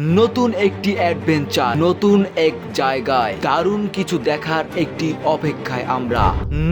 নতুন একটি অ্যাডভেঞ্চার নতুন এক জায়গায় দারুণ কিছু দেখার একটি অপেক্ষায় আমরা।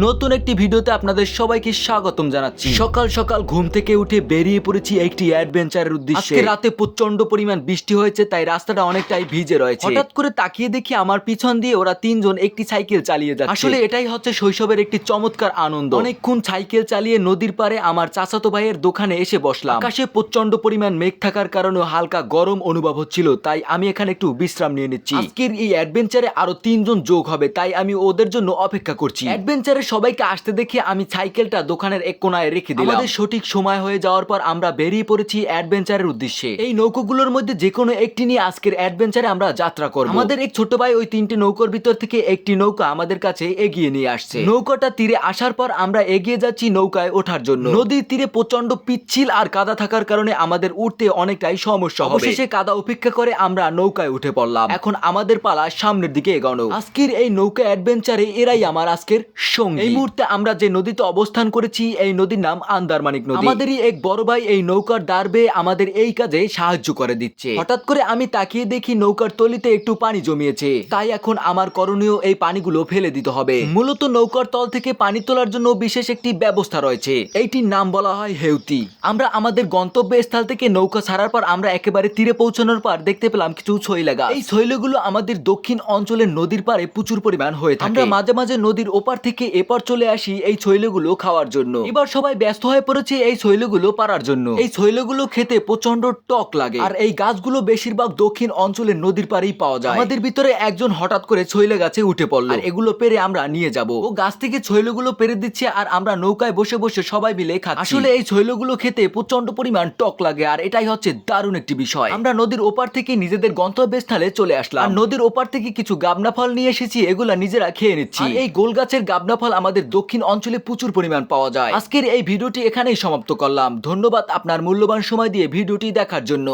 নতুন একটি ভিডিওতে আপনাদের সবাইকে স্বাগতম জানাচ্ছি। সকাল সকাল ঘুম থেকে উঠে বেরিয়ে পড়েছি একটি অ্যাডভেঞ্চারের উদ্দেশ্যে। আজকে রাতে প্রচণ্ড পরিমাণ বৃষ্টি হয়েছে তাই রাস্তাটা অনেকটাই ভিজে রয়েছে। হঠাৎ করে তাকিয়ে দেখি আমার পিছন দিয়ে ওরা তিনজন একটি সাইকেল চালিয়ে যাচ্ছে। আসলে এটাই হচ্ছে শৈশবের একটি চমৎকার আনন্দ। অনেকক্ষণ সাইকেল চালিয়ে নদীর পারে আমার চাচাতো ভাইয়ের দোকানে এসে বসলাম। আকাশে প্রচণ্ড পরিমাণ মেঘ থাকার কারণে হালকা গরম অনুভব হচ্ছিল তাই আমি এখানে একটু বিশ্রাম নিয়ে নিচ্ছি। আজকের এই অ্যাডভেঞ্চারে আরও তিনজন যোগ হবে তাই আমি ওদের জন্য অপেক্ষা করছি। অ্যাডভেঞ্চারে সবাইকে আসতে দেখে আমি সাইকেলটা দোকানের এক কোনায় রেখে দিলাম। আমাদের সঠিক সময় হয়ে যাওয়ার পর আমরা বেরিয়ে পড়েছি অ্যাডভেঞ্চারের উদ্দেশ্যে। এই নৌকোগুলোর মধ্যে যে কোনো একটি নিয়ে আজকের অ্যাডভেঞ্চারে আমরা যাত্রা করব। আমাদের এক ছোট ভাই ওই তিনটি নৌকার ভিতর থেকে একটি নৌকা আমাদের কাছে এগিয়ে নিয়ে আসছে। নৌকাটা তীরে আসার পর আমরা এগিয়ে যাচ্ছি নৌকায় ওঠার জন্য। নদীর তীরে প্রচণ্ড পিচ্ছিল আর কাদা থাকার কারণে আমাদের উঠতে অনেকটাই সমস্যা হবে। অবশেষে কাদা উপেক্ষা করে আমরা নৌকায় উঠে পড়লাম। এখন আমাদের পালা সামনের দিকে এগোনো। আজকের এই নৌকা অ্যাডভেঞ্চারে এরাই আমার আজকের সঙ্গী। এই মুহূর্তে আমরা যে নদীতে অবস্থান করেছি, এই নদীর নাম আন্দারমানিক নদী। আমাদেরই এক বড় ভাই এই নৌকার দাঁড়বে আমাদের এই কাজে সাহায্য করে দিচ্ছে। হঠাৎ করে আমি তাকিয়ে দেখি নৌকার তলিতে একটু পানি জমিয়েছে। তাই এখন আমার করণীয় এই পানিগুলো ফেলে দিতে হবে। মূলত নৌকার তল থেকে পানি তোলার জন্য বিশেষ একটি ব্যবস্থা রয়েছে। এইটির নাম বলা হয় হেউতি। আমরা আমাদের গন্তব্য স্থল থেকে নৌকা ছাড়ার পর আমরা একেবারে তীরে পৌঁছানোর পর দেখতে পেলাম কিছু শৈলাগা এই শৈলগুলো আমাদের দক্ষিণ অঞ্চলের নদীর পারে প্রচুর পরিমাণ হয়ে থাকে। আমরা মাঝে মাঝে নদীর ওপার থেকে এপার চলে আসি এই শৈলগুলো খাওয়ার জন্য। এবার সবাই ব্যস্ত হয়ে পড়েছে এই শৈলগুলো পারার জন্য। এই শৈলগুলো খেতে প্রচণ্ড টক লাগে। আর এই গাছগুলো বেশিরভাগ দক্ষিণ অঞ্চলের নদীর পাড়েই পাওয়া যায়। আমাদের ভিতরে একজন হঠাৎ করে ছৈলে গাছে উঠে পড়ল। আর এগুলো পেরে আমরা নিয়ে যাব। ও গাছ থেকে ছৈলগুলো পেরে দিচ্ছে আর আমরা নৌকায় বসে বসে সবাই মিলে খাচ্ছি। আসলে এই ছৈলগুলো খেতে প্রচণ্ড পরিমাণ টক লাগে। আর এটাই হচ্ছে দারুণ একটি বিষয়। আমরা নদীর ওপার থেকে নিজেদের গন্তব্যস্থলে চলে আসলাম। আর নদীর ওপার থেকে কিছু গাবনা ফল নিয়ে এসেছি, এগুলা নিজেরা খেয়ে নিচ্ছি। এই গোল গাছের গাবনা ফল আমাদের দক্ষিণ অঞ্চলে প্রচুর পরিমাণ পাওয়া যায়। আজকের এই ভিডিওটি এখানেই সমাপ্ত করলাম। ধন্যবাদ আপনার মূল্যবান সময় দিয়ে ভিডিওটি দেখার জন্য।